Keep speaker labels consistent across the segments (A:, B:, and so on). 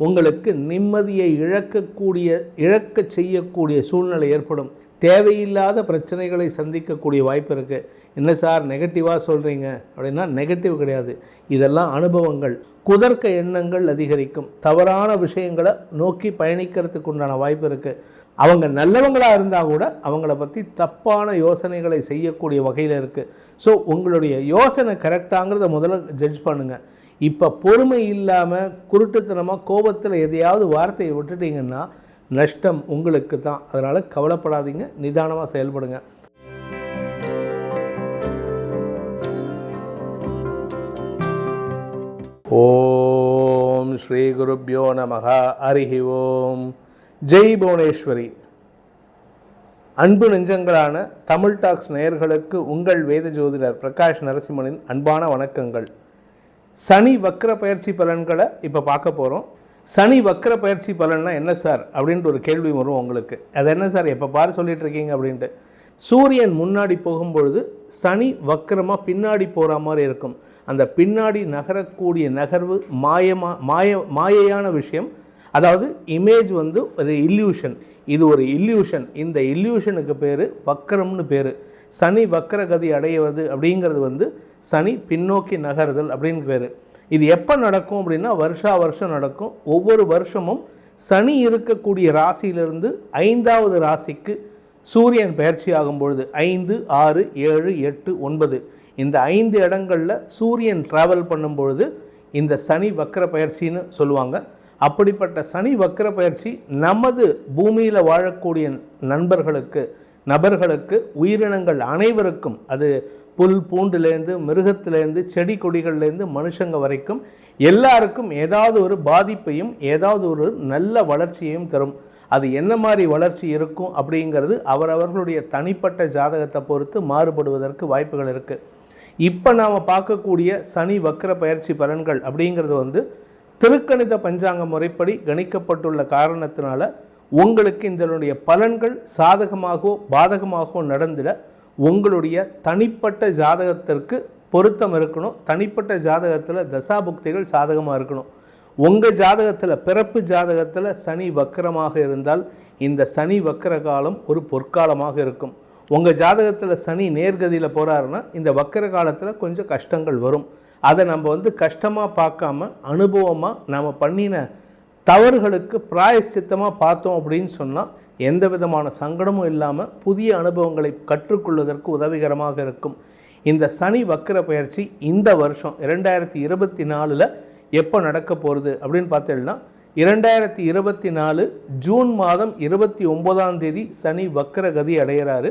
A: உங்களுக்கு நிம்மதியை இழக்கக்கூடிய இழக்க செய்யக்கூடிய சூழ்நிலை ஏற்படும். தேவையில்லாத பிரச்சனைகளை சந்திக்கக்கூடிய வாய்ப்பு இருக்குது என்ன சார் நெகட்டிவாக சொல்கிறீங்க அப்படின்னா நெகட்டிவ் கிடையாது. இதெல்லாம் அனுபவங்கள். குதர்க்க எண்ணங்கள் அதிகரிக்கும். தவறான விஷயங்களை நோக்கி பயணிக்கிறதுக்கு உண்டான வாய்ப்பு இருக்குது அவங்க நல்லவங்களாக இருந்தால் கூட அவங்கள பற்றி தப்பான யோசனைகளை செய்யக்கூடிய வகையில் இருக்குது ஸோ உங்களுடைய யோசனை கரெக்டாங்கிறத முதல்ல ஜட்ஜ் பண்ணுங்கள் இப்போ பொறுமை இல்லாமல் குருட்டுத்தனமாக கோபத்தில் எதையாவது வார்த்தையை விட்டுட்டீங்கன்னா நஷ்டம் உங்களுக்கு தான். அதனால் கவலைப்படாதீங்க நிதானமாக செயல்படுங்க. ஓம் ஸ்ரீ குருப்யோ நமக அரிஹி ஓம். ஜெய் புவனேஸ்வரி. அன்பு நெஞ்சங்களான தமிழ் டாக்ஸ் நேயர்களுக்கு உங்கள் வேத ஜோதிடர் பிரகாஷ் நரசிம்மனின் அன்பான வணக்கங்கள். சனி வக்ர பயிற்சி பலன்களை இப்போ பார்க்க போகிறோம் சனி வக்ர பயிற்சி பலன்னா என்ன சார்? அப்படின்ட்டு ஒரு கேள்வி வரும் உங்களுக்கு. அது என்ன சார்? எப்போ பாரு சொல்லிட்டு இருக்கீங்க அப்படின்ட்டு. சூரியன் முன்னாடி போகும்பொழுது சனி வக்கரமாக பின்னாடி போகிற மாதிரி இருக்கும். அந்த பின்னாடி நகரக்கூடிய நகர்வு மாயமா மாய மாயையான விஷயம். அதாவது இமேஜ் வந்து ஒரு இல்யூஷன் இது ஒரு இல்யூஷன் இந்த இல்யூஷனுக்கு பேர் வக்கரம்னு பேர். சனி வக்கரகதி அடைவது அப்படிங்கிறது வந்து சனி பின்னோக்கி நகருதல் அப்படின்னு பேர். இது எப்போ நடக்கும் அப்படின்னா வருஷா வருஷம் நடக்கும். ஒவ்வொரு வருஷமும் சனி இருக்கக்கூடிய ராசியிலிருந்து ஐந்தாவது ராசிக்கு சூரியன் பயிற்சி ஆகும் பொழுது ஐந்து ஆறு ஏழு எட்டு ஒன்பது. இந்த ஐந்து இடங்களில் சூரியன் ட்ராவல் பண்ணும் பொழுது இந்த சனி வக்கர பயிற்சின்னு சொல்லுவாங்க. அப்படிப்பட்ட சனி வக்கர பயிற்சி நமது பூமியில் வாழக்கூடிய நண்பர்களுக்கு நபர்களுக்கு உயிரினங்கள் அனைவருக்கும் அது புல் பூண்டுலேருந்து மிருகத்திலேருந்து செடி கொடிகள்லேருந்து மனுஷங்க வரைக்கும் எல்லாருக்கும் ஏதாவது ஒரு பாதிப்பையும் ஏதாவது ஒரு நல்ல வளர்ச்சியையும் தரும். அது என்ன மாதிரி வளர்ச்சி இருக்கும் அப்படிங்கிறது அவரவர்களுடைய தனிப்பட்ட ஜாதகத்தை பொறுத்து மாறுபடுவதற்கு வாய்ப்புகள் இருக்குது இப்போ நாம் பார்க்கக்கூடிய சனி வக்கர பயிற்சி பலன்கள் அப்படிங்கிறது வந்து திருக்கணித பஞ்சாங்க முறைப்படி கணிக்கப்பட்டுள்ள காரணத்தினால உங்களுக்கு இதனுடைய பலன்கள் சாதகமாகவோ பாதகமாகவோ நடந்திட உங்களுடைய தனிப்பட்ட ஜாதகத்திற்கு பொருத்தம் இருக்கணும். தனிப்பட்ட ஜாதகத்தில் தசாபுக்திகள் சாதகமாக இருக்கணும். உங்கள் ஜாதகத்தில் பிறப்பு ஜாதகத்தில் சனி வக்கரமாக இருந்தால் இந்த சனி வக்கர காலம் ஒரு பொற்காலமாக இருக்கும். உங்கள் ஜாதகத்தில் சனி நேர்கதியில் போகிறாருன்னா இந்த வக்கர காலத்தில் கொஞ்சம் கஷ்டங்கள் வரும். அதை நம்ம வந்து கஷ்டமாக பார்க்காம அனுபவமாக நாம் பண்ணின தவறுகளுக்கு பிராயச்சித்தமாக பார்த்தோம் அப்படின்னு சொன்னால் எந்த விதமான சங்கடமும் இல்லாமல் புதிய அனுபவங்களை கற்றுக்கொள்வதற்கு உதவிகரமாக இருக்கும். இந்த சனி வக்கர பயிற்சி இந்த வருஷம் இரண்டாயிரத்தி இருபத்தி நாலில் எப்போ நடக்க போகிறது அப்படின்னு பார்த்தீங்கன்னா இரண்டாயிரத்தி இருபத்தி நாலு ஜூன் மாதம் இருபத்தி ஒன்பதாம் தேதி சனி வக்கர கதி அடைகிறாரு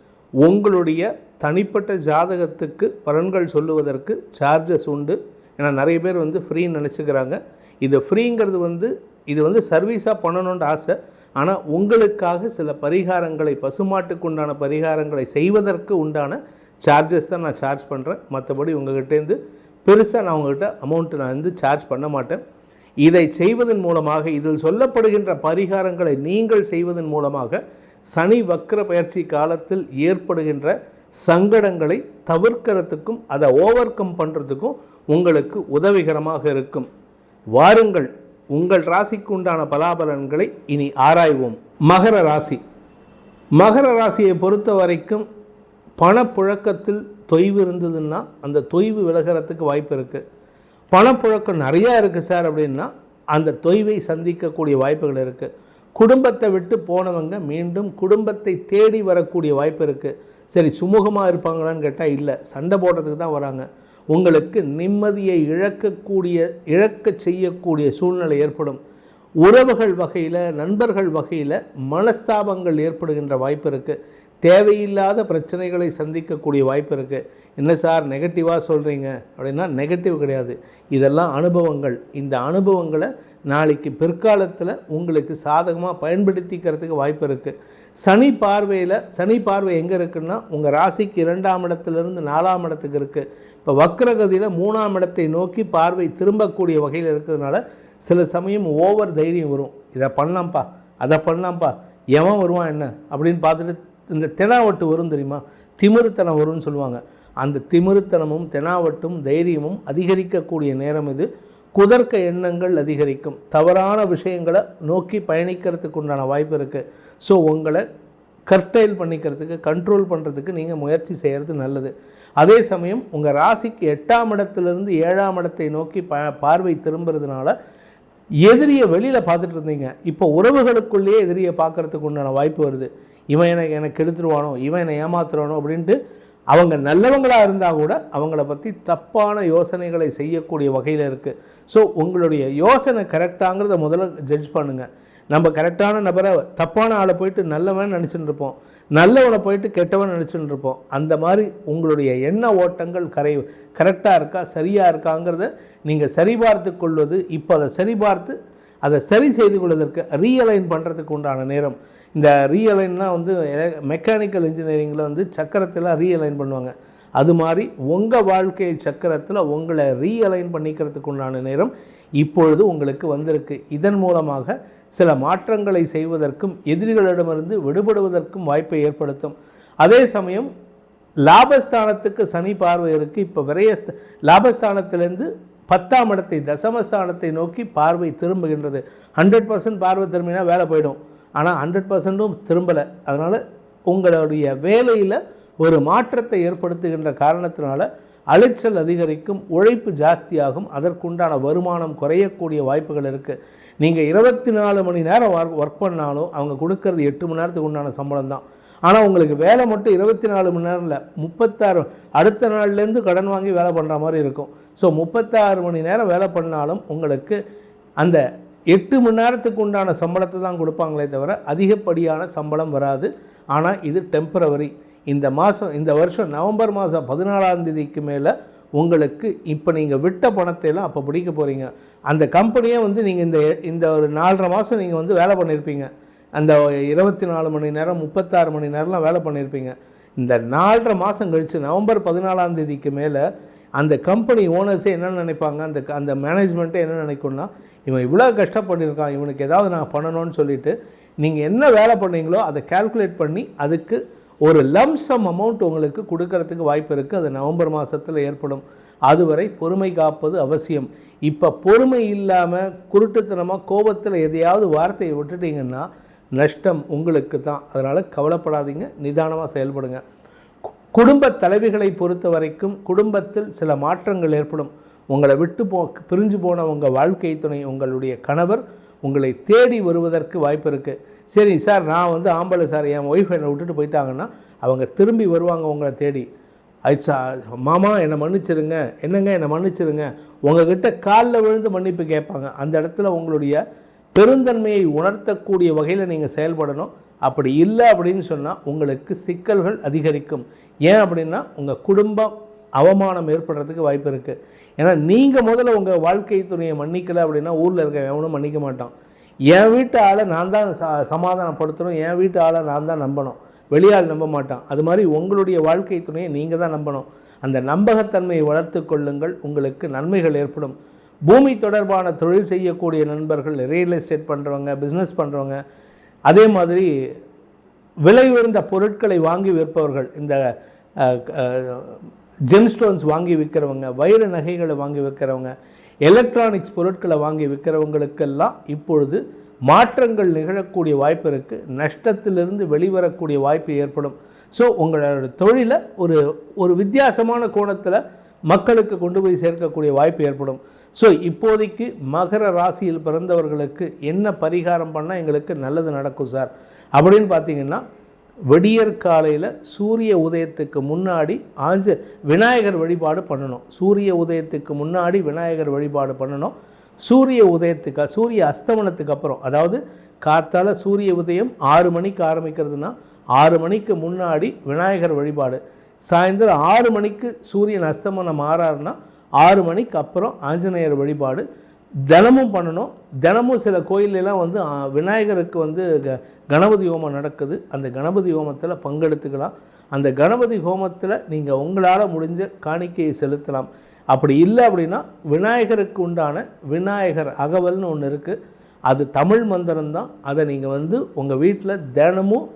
A: உங்களுடைய தனிப்பட்ட ஜாதகத்துக்கு பலன்கள் சொல்லுவதற்கு சார்ஜஸ் உண்டு. ஏன்னா நிறைய பேர் வந்து ஃப்ரீன்னு நினச்சிக்கிறாங்க. இது ஃப்ரீங்கிறது வந்து இது வந்து சர்வீஸாக பண்ணணுன்ற ஆசை. ஆனால் உங்களுக்காக சில பரிகாரங்களை பசுமாட்டுக்கு உண்டான பரிகாரங்களை செய்வதற்கு உண்டான சார்ஜஸ் தான் நான் சார்ஜ் பண்ணுறேன் மற்றபடி உங்கள்கிட்டேருந்து பெருசாக நான் உங்கள்கிட்ட அமௌண்ட்டு நான் வந்து சார்ஜ் பண்ண மாட்டேன். இதை செய்வதன் மூலமாக இதில் சொல்லப்படுகின்ற பரிகாரங்களை நீங்கள் செய்வதன் மூலமாக சனி வக்கர பயிற்சி காலத்தில் ஏற்படுகின்ற சங்கடங்களை தவிர்க்கிறதுக்கும் அதை ஓவர் கம் பண்ணுறதுக்கும் உங்களுக்கு உதவிகரமாக இருக்கும். வாருங்கள் உங்கள் ராசிக்கு உண்டான பலாபலன்களை இனி ஆராய்வோம். மகர ராசி. மகர ராசியை பொறுத்த வரைக்கும் பணப்புழக்கத்தில் தொய்வு இருந்ததுன்னா அந்த தொய்வு விலகிறதுக்கு வாய்ப்பு இருக்குது பணப்புழக்கம் நிறையா இருக்குது சார் அப்படின்னா அந்த தொய்வை சந்திக்கக்கூடிய வாய்ப்புகள் இருக்குது குடும்பத்தை விட்டு போனவங்க மீண்டும் குடும்பத்தை தேடி வரக்கூடிய வாய்ப்பு இருக்குது சரி சுமூகமாக இருப்பாங்களான்னு கேட்டால் இல்லை. சண்டை போடுறதுக்கு தான் வராங்க. உங்களுக்கு நிம்மதியை இழக்கக்கூடிய இழக்க செய்யக்கூடிய சூழ்நிலை ஏற்படும். உறவுகள் வகையில் நண்பர்கள் வகையில் மனஸ்தாபங்கள் ஏற்படுகின்ற வாய்ப்பு இருக்குது தேவையில்லாத பிரச்சனைகளை சந்திக்கக்கூடிய வாய்ப்பு இருக்குது என்ன சார் நெகட்டிவாக சொல்கிறீங்க அப்படின்னா நெகட்டிவ் கிடையாது. இதெல்லாம் அனுபவங்கள். இந்த அனுபவங்களை நாளைக்கு பிற்காலத்தில் உங்களுக்கு சாதகமாக பயன்படுத்திக்கிறதுக்கு வாய்ப்பு இருக்குது சனி பார்வையில் சனி பார்வை எங்கே இருக்குன்னா உங்கள் ராசிக்கு இரண்டாம் இடத்துலேருந்து நாலாம் இடத்துக்கு இருக்குது இப்போ வக்ரகதியில் மூணாம் இடத்தை நோக்கி பார்வை திரும்பக்கூடிய வகையில் இருக்கிறதுனால சில சமயம் ஓவர் தைரியம் வரும். இதை பண்ணலாம்ப்பா அதை பண்ணலாம்ப்பா. எவன் வருவான் என்ன? அப்படின்னு பார்த்துட்டு இந்த தெனாவட்டு வரும் தெரியுமா? திமிருத்தனம் வரும்னு சொல்லுவாங்க. அந்த திமிருத்தனமும் தெனாவட்டும் தைரியமும் அதிகரிக்கக்கூடிய நேரம் இது. குதர்க்க எண்ணங்கள் அதிகரிக்கும். தவறான விஷயங்களை நோக்கி பயணிக்கிறதுக்கு உண்டான வாய்ப்பு இருக்குது ஸோ உங்களை கர்டைல் பண்ணிக்கிறதுக்கு கண்ட்ரோல் பண்ணுறதுக்கு நீங்கள் முயற்சி செய்கிறது நல்லது. அதே சமயம் உங்கள் ராசிக்கு எட்டாம் இடத்துலேருந்து ஏழாம் இடத்தை நோக்கி ப பார்வை திரும்புறதுனால எதிரியை வெளியில் பார்த்துட்டு இருந்தீங்க. இப்போ உறவுகளுக்குள்ளேயே எதிரியை பார்க்கறதுக்கு உண்டான வாய்ப்பு வருது. இவன் என்னை எனக்கு எடுத்துருவானோ இவன் என்னை ஏமாத்துறானோ அப்படின்ட்டு அவங்க நல்லவங்களாக இருந்தால் கூட அவங்கள பற்றி தப்பான யோசனைகளை செய்யக்கூடிய வகையில் இருக்குது ஸோ உங்களுடைய யோசனை கரெக்டாங்கிறத முதல்ல ஜட்ஜ் பண்ணுங்கள் நம்ம கரெக்டான நபரை தப்பான ஆளை போயிட்டு நல்லவன் நினச்சிட்டு இருப்போம். நல்லவனை போயிட்டு கெட்டவன் நினச்சிட்டு இருப்போம். அந்த மாதிரி உங்களுடைய எண்ண ஓட்டங்கள் கரை கரெக்டாக இருக்கா சரியாக இருக்காங்கிறத நீங்கள் சரிபார்த்து கொள்வது இப்போ அதை சரிபார்த்து அதை சரி செய்து கொள்வதற்கு ரீஅலைன் பண்ணுறதுக்கு உண்டான நேரம். இந்த ரீஅலைன்லாம் வந்து மெக்கானிக்கல் இன்ஜினியரிங்கில் வந்து சக்கரத்தில் ரீஅலைன் பண்ணுவாங்க. அது மாதிரி உங்கள் வாழ்க்கை சக்கரத்தில் உங்களை ரீஅலைன் பண்ணிக்கிறதுக்கு உண்டான நேரம் இப்பொழுது உங்களுக்கு வந்திருக்கு. இதன் மூலமாக சில மாற்றங்களை செய்வதற்கும் எதிரிகளிடமிருந்து விடுபடுவதற்கும் வாய்ப்பை ஏற்படுத்தும். அதே சமயம் லாபஸ்தானத்துக்கு சனி பார்வை இருக்குது இப்போ விரைய லாபஸ்தானத்திலேருந்து பத்தாம் இடத்தை தசமஸ்தானத்தை நோக்கி பார்வை திரும்புகின்றது. ஹண்ட்ரட் பர்சன்ட் பார்வை திரும்பினா வேலை போயிடும். ஆனால் ஹண்ட்ரட் பர்சன்ட்டும் திரும்பலை. அதனால் உங்களுடைய வேலையில் ஒரு மாற்றத்தை ஏற்படுத்துகின்ற காரணத்தினால அலைச்சல் அதிகரிக்கும் உழைப்பு ஜாஸ்தியாகும் அதற்குண்டான வருமானம் குறையக்கூடிய வாய்ப்புகள் இருக்குது நீங்கள் இருபத்தி நாலு மணி நேரம் ஒர்க் பண்ணாலும் அவங்க கொடுக்கறது எட்டு மணி நேரத்துக்கு உண்டான சம்பளம் தான். ஆனால் உங்களுக்கு வேலை மட்டும் இருபத்தி நாலு மணி நேரம் இல்லை முப்பத்தாறு அடுத்த நாள்லேருந்து கடன் வாங்கி வேலை பண்ணுற மாதிரி இருக்கும். ஸோ முப்பத்தாறு மணி நேரம் வேலை பண்ணாலும் உங்களுக்கு அந்த எட்டு மணி நேரத்துக்கு உண்டான சம்பளத்தை தான் கொடுப்பாங்களே தவிர அதிகப்படியான சம்பளம் வராது. ஆனால் இது டெம்பரவரி இந்த மாதம் இந்த வருஷம் நவம்பர் மாதம் பதினாலாம் தேதிக்கு மேலே உங்களுக்கு இப்போ நீங்கள் விட்ட பணத்தையெல்லாம் அப்போ பிடிக்க போகிறீங்க அந்த கம்பெனியே வந்து நீங்கள் இந்த இந்த ஒரு நாலரை மாதம் நீங்கள் வந்து வேலை பண்ணியிருப்பீங்க அந்த இருபத்தி நாலு மணி நேரம் முப்பத்தாறு மணி நேரம்லாம் வேலை பண்ணியிருப்பீங்க இந்த நாலரை மாதம் கழித்து நவம்பர் பதினாலாம் தேதிக்கு மேலே அந்த கம்பெனி ஓனர்ஸே என்ன நினைப்பாங்க? அந்த அந்த மேனேஜ்மெண்ட்டே என்ன நினைக்கும்னா இவன் இவ்வளோ கஷ்டப்பட்டிருக்கான் இவனுக்கு ஏதாவது நான் பண்ணணும்னு சொல்லிட்டு நீங்கள் என்ன வேலை பண்ணீங்களோ அதை கால்குலேட் பண்ணி அதுக்கு ஒரு லம்சம் அமௌண்ட் உங்களுக்கு கொடுக்கறதுக்கு வாய்ப்பு இருக்குது அது நவம்பர் மாதத்தில் ஏற்படும். அதுவரை பொறுமை காப்பது அவசியம். இப்போ பொறுமை இல்லாமல் குருட்டுத்தனமாக கோபத்தில் எதையாவது வார்த்தையை விட்டுட்டீங்கன்னா நஷ்டம் உங்களுக்கு தான். அதனால் கவலைப்படாதீங்க நிதானமாக செயல்படுங்க. குடும்ப தலைவிகளை பொறுத்த வரைக்கும் குடும்பத்தில் சில மாற்றங்கள் ஏற்படும். உங்களை விட்டு போ பிரிஞ்சு போன உங்கள் வாழ்க்கை துணை உங்களுடைய கணவர் உங்களை தேடி வருவதற்கு வாய்ப்பு இருக்குது சரி சார் நான் வந்து ஆம்பளை சார் என் ஒய்ஃப் என்னை விட்டுட்டு போயிட்டாங்கன்னா அவங்க திரும்பி வருவாங்க உங்களை தேடி. ஐச்சா மாமா என்னை மன்னிச்சிருங்க. என்னங்க என்னை மன்னிச்சிருங்க. உங்ககிட்ட காலில் விழுந்து மன்னிப்பு கேட்பாங்க. அந்த இடத்துல உங்களுடைய பெருந்தன்மையை உணர்த்தக்கூடிய வகையில் நீங்கள் செயல்படணும். அப்படி இல்லை அப்படின்னு சொன்னால் உங்களுக்கு சிக்கல்கள் அதிகரிக்கும். ஏன் அப்படின்னா உங்கள் குடும்பம் அவமானம் ஏற்படுறதுக்கு வாய்ப்பு இருக்குது ஏன்னா நீங்கள் முதல்ல உங்கள் வாழ்க்கை துணையை மன்னிக்கலை அப்படின்னா ஊரில் இருக்க எவனும் மன்னிக்க மாட்டான். என் வீட்டு ஆளை நான் தான் ச சமாதானப்படுத்தணும். என் வீட்டு ஆளை நான் தான் நம்பணும். வெளியால் நம்ப மாட்டான். அது மாதிரி உங்களுடைய வாழ்க்கை துணையை நீங்கள் தான் நம்பணும். அந்த நம்பகத்தன்மையை வளர்த்து கொள்ளுங்கள். உங்களுக்கு நன்மைகள் ஏற்படும். பூமி தொடர்பான தொழில் செய்யக்கூடிய நண்பர்கள் ரியல் எஸ்டேட் பண்ணுறவங்க பிஸ்னஸ் பண்ணுறவங்க அதே மாதிரி விலை உயர்ந்த பொருட்களை வாங்கி விற்பவர்கள் இந்த ஜெம்ஸ்டோன்ஸ் வாங்கி விற்கிறவங்க வைர நகைகளை வாங்கி விற்கிறவங்க எலக்ட்ரானிக்ஸ் பொருட்களை வாங்கி விற்கிறவங்களுக்கெல்லாம் இப்பொழுது மாற்றங்கள் நிகழக்கூடிய வாய்ப்பு இருக்குது நஷ்டத்திலிருந்து வெளிவரக்கூடிய வாய்ப்பு ஏற்படும். ஸோ உங்களோட தொழிலை ஒரு ஒரு வித்தியாசமான கோணத்தில் மக்களுக்கு கொண்டு போய் சேர்க்கக்கூடிய வாய்ப்பு ஏற்படும். ஸோ இப்போதைக்கு மகர ராசியில் பிறந்தவர்களுக்கு என்ன பரிகாரம் பண்ணால் எங்களுக்கு நல்லது நடக்கும் சார்? அப்படின்னு பார்த்தீங்கன்னா விடியற் காலையில் சூரிய உதயத்துக்கு முன்னாடி ஆஞ்ச விநாயகர் வழிபாடு பண்ணணும். சூரிய உதயத்துக்கு முன்னாடி விநாயகர் வழிபாடு பண்ணணும். சூரிய உதயத்துக்கு சூரிய அஸ்தமனத்துக்கு அப்புறம் அதாவது காத்தால் சூரிய உதயம் ஆறு மணிக்கு ஆரம்பிக்கிறதுனா ஆறு மணிக்கு முன்னாடி விநாயகர் வழிபாடு. சாயந்தரம் ஆறு மணிக்கு சூரியன் அஸ்தமனம் ஆறாருன்னா ஆறு மணிக்கு அப்புறம் ஆஞ்சநேயர் வழிபாடு. தினமும் பண்ணணும். தினமும் சில கோயிலெலாம் வந்து விநாயகருக்கு வந்து க கணபதி ஹோமம் நடக்குது. அந்த கணபதி ஹோமத்தில் பங்கெடுத்துக்கலாம். அந்த கணபதி ஹோமத்தில் நீங்கள் உங்களால் முடிஞ்ச காணிக்கையை செலுத்தலாம். அப்படி இல்லை அப்படின்னா விநாயகருக்கு உண்டான விநாயகர் அகவல்னு ஒன்று இருக்குது அது தமிழ் மந்திரம்தான் அதை நீங்கள் வந்து உங்கள் வீட்டில் தினமும்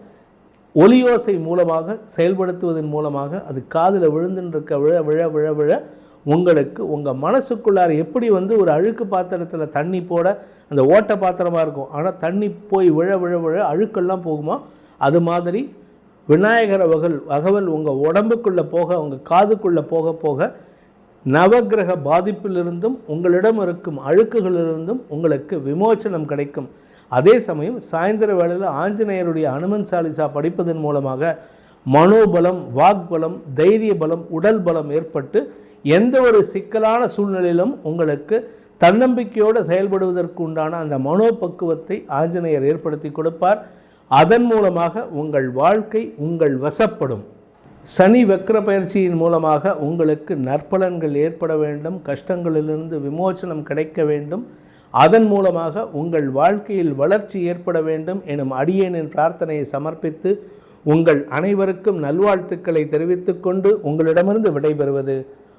A: ஒலியோசை மூலமாக செயல்படுத்துவதன் மூலமாக அது காதில் விழுந்துருக்க விழ விழ விழ விழ உங்களுக்கு உங்கள் மனசுக்குள்ளார எப்படி வந்து ஒரு அழுக்கு பாத்திரத்தில் தண்ணி போட அந்த ஓட்டை பாத்திரமாக இருக்கும் ஆனால் தண்ணி போய் விழ விழ விழ அழுக்கெல்லாம் போகுமா? அது மாதிரி விநாயகர் வகல் அகவல் உங்கள் உடம்புக்குள்ளே போக உங்கள் காதுக்குள்ளே போக போக நவக்கிரக பாதிப்பிலிருந்தும் உங்களிடம் இருக்கும் அழுக்குகளிலிருந்தும் உங்களுக்கு விமோச்சனம் கிடைக்கும். அதே சமயம் சாயந்தர வேளையில் ஆஞ்சநேயருடைய அனுமன் சாலிசா படிப்பதன் மூலமாக மனோபலம் வாக்பலம் தைரிய பலம் உடல் பலம் ஏற்பட்டு எந்த ஒரு சிக்கலான சூழ்நிலையிலும் உங்களுக்கு தன்னம்பிக்கையோடு செயல்படுவதற்கு உண்டான அந்த மனோபக்குவத்தை ஆஞ்சநேயர் ஏற்படுத்தி கொடுப்பார். அதன் மூலமாக உங்கள் வாழ்க்கை உங்கள் வசப்படும். சனி வக்ர பயிற்சியின் மூலமாக உங்களுக்கு நற்பலன்கள் ஏற்பட வேண்டும் கஷ்டங்களிலிருந்து விமோசனம் கிடைக்க வேண்டும். அதன் மூலமாக உங்கள் வாழ்க்கையில் வளர்ச்சி ஏற்பட வேண்டும் எனும் அடியேனின் பிரார்த்தனையை சமர்ப்பித்து உங்கள் அனைவருக்கும் நல்வாழ்த்துக்களை தெரிவித்துக்கொண்டு உங்களிடமிருந்து விடைபெறுவது